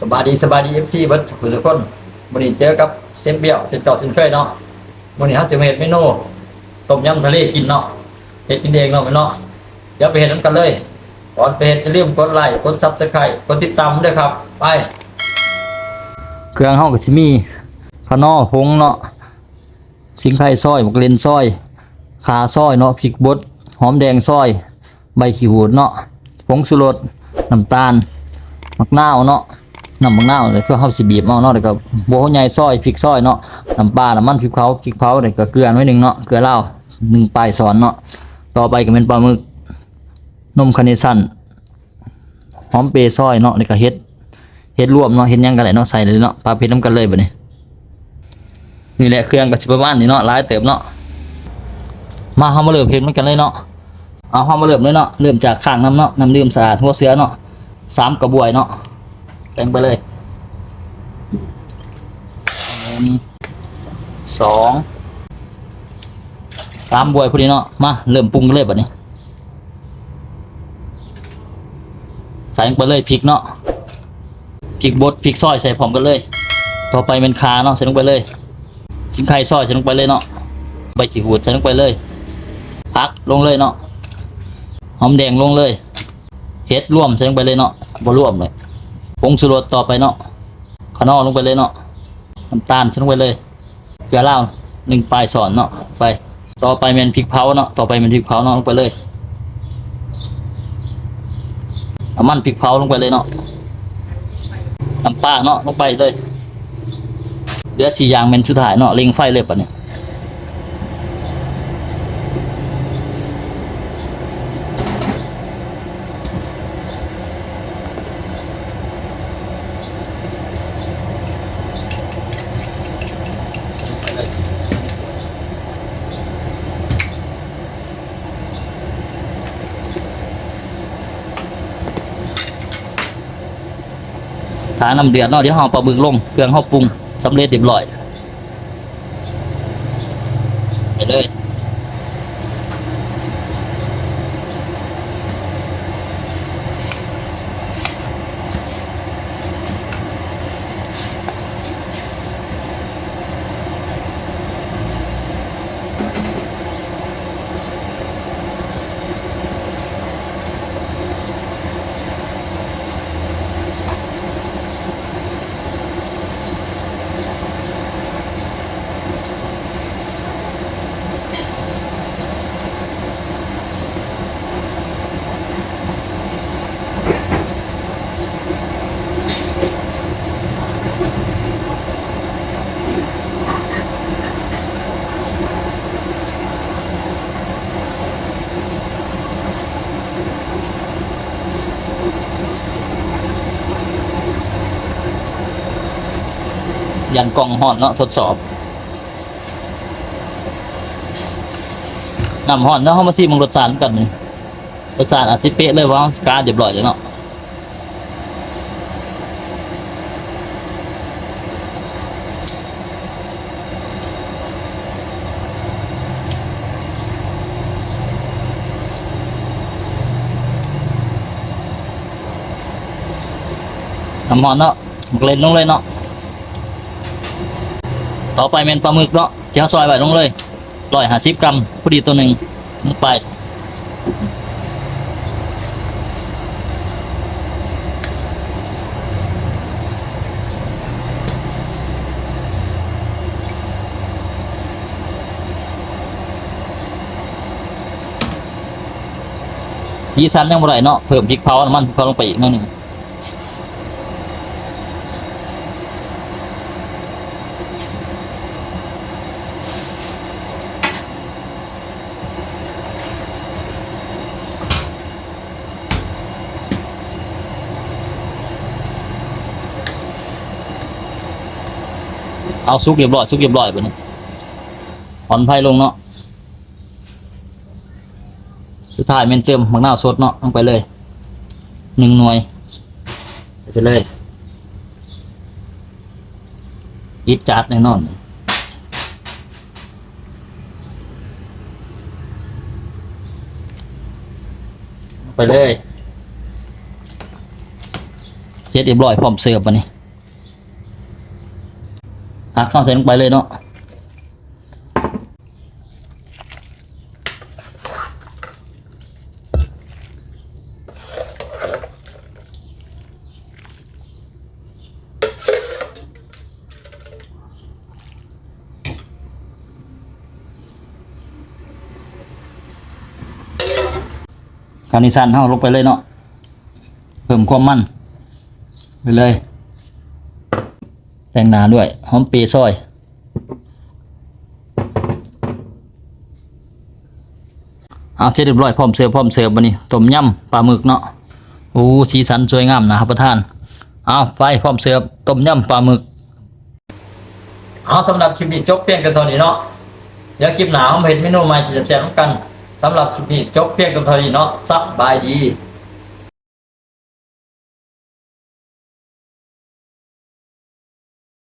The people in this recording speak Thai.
สบายดีสบายดีเอฟซีเบิร์ดทุกคนทุกคนวันนี้เจอกับเซนเบียวเซนจอดเซนเคยเนาะวันนี้เราจะมาเห็ดเมนูต้มยำทะเลกินเนาะเห็ดกินเองเนาะเนาะเดี๋ยวไปเห็ดน้ำกันเลยก่อนไปเห็ดอย่าลืมกดไลค์กดซับสไครต์กดติดตามด้วยครับไปเครื่องห้องกับชิมีขนอหงเนาะสิงไข่ซอยหมกเลนซอยขาซอยเนาะพริกบดหอมแดงซอย ใบขี้หูดเนาะผงชูรสน้ำตาลมักนาวเนาะ น้ำมักนาวเลยเพื่อเฮาสิบีบเอาเนาะแล้วก็โบใหญ่ซอยพริกซอยเนาะน้ำปลาน้ำมันพริกเผาพริกเผาแล้วก็เกลือไว้หนึ่งเนาะเกลือเหล้าหนึ่งปลายสอนเนาะต่อไปก็เป็นปลาหมึกนมคาเนซันหอมเปรย์ซอยเนาะแล้วก็เฮ็ดเฮ็ดรวมเนาะเฮ็ดยังกันแหละเนาะใส่เลยเนาะปลาเผ็ดน้ำกันเลยแบัดนี้นี่แหละเครื่องก็สิประมาณนี้เนาะหลายเติบเนาะมาเฮามาเริ่มเฮ็ดมันกันเลยเนาะเอาเฮามาเริ่มเลยเนาะเริ่มจากข้างน้ำเนาะน้ำดื่มสะอาดหัวเสือเนาะสามกระบวยเนาะ เต็มไปเลยหนึ่งสองสามบวยพอดีเนาะมาเริ่มปรุงกันเลยแบบนี้ใส่ลงไปเลยพริกเนาะพริกบดพริกซอยใส่พร้อมกันเลย ต่อไปเป็นคาเนาะใส่ลงไปเลยชิ้นไข่ซอยใส่ลงไปเลยเนาะใบขี้หูดใส่ลงไปเลยพักลงเลยเนาะหอมแดงลงเลยเห็ดร่วมใส่ลงไปเลยเนาะบ่ร่วมเลย ผงชูรสต่อไปเนาะขนอลงไปเลยเนาะน้ำตาลใส่ลงไปเลยเกลือเหล้าหนึ่งปลายสอนเนาะไป ต่อไปเป็นพริกเผาเนาะต่อไปเป็นพริกเผาเนาะลงไปเลยน้ำมันพริกเผาลงไปเลยเนาะน้ำปลาเนาะลงไปเลยเหลือสี่อย่างเป็นสุดท้ายเนาะเล็งไฟเลยปะเนี่ย ถ้าน้ำเดือดเนาะเดี๋ยวเราเองปลาบึงลงเครื่องห้องปรุงสำเร็จเรียบร้อยไปเลย ยันกล่องห่อนเนาะทดสอบนำห่อนเนาะเขามาซีมึงรสชาติกันนี่รสชาติอาจสิเป๊ะเลยว่าสกาเรียบร้อยแล้วเนาะน้ำมันเนาะหมกเล่นลงเลยเนาะ ต่อไปเป็นปลาหมึกเนาะเจียวซอยไว้ลงเลยร้อยห้าสิบกรัมพอดีตัวหนึ่งลงไปสีสันยังบ่ได้เนาะเพิ่มพริกเผาน้ำมันพริกเผาลงไปอีกหนิดนึง เอาซุกเรียบร้อยซุกเรียบร้อยไปนี่ผ่อนไฟลงเนาะสุดท้ายเมนเติมมักนาสดเนาะลงไปเลยหนึ่งหน่วยไปเลยยิดจัดแน่นอนลงไปเลยเสเรียบร้อยพร้อมเสิร์ฟวันนี้ หักข้าวใส่ลงไปเลยเนาะคานิซันเข้าลงไปเลยเนาะเพิ่มความมันไปเลย แต่งหนาด้วยหอมปีซอยเอาเสร็จเรียบร้อยพร้อมเสิร์ฟพร้อมเสิร์ฟวันนี้ต้มยำปลาหมึกเนาะโอ้สีสันสวยงามนะครับประธานเอาไฟพร้อมเสิร์ฟต้มยำปลาหมึกเอาสำหรับคลิปนี้จบเพียงกันเท่านี้เนาะเดี๋ยวคลิปหนาผมเห็นเมนูใหม่จะแจกกันสำหรับคลิปนี้จบเพียงกันเท่านี้เนาะสบายดี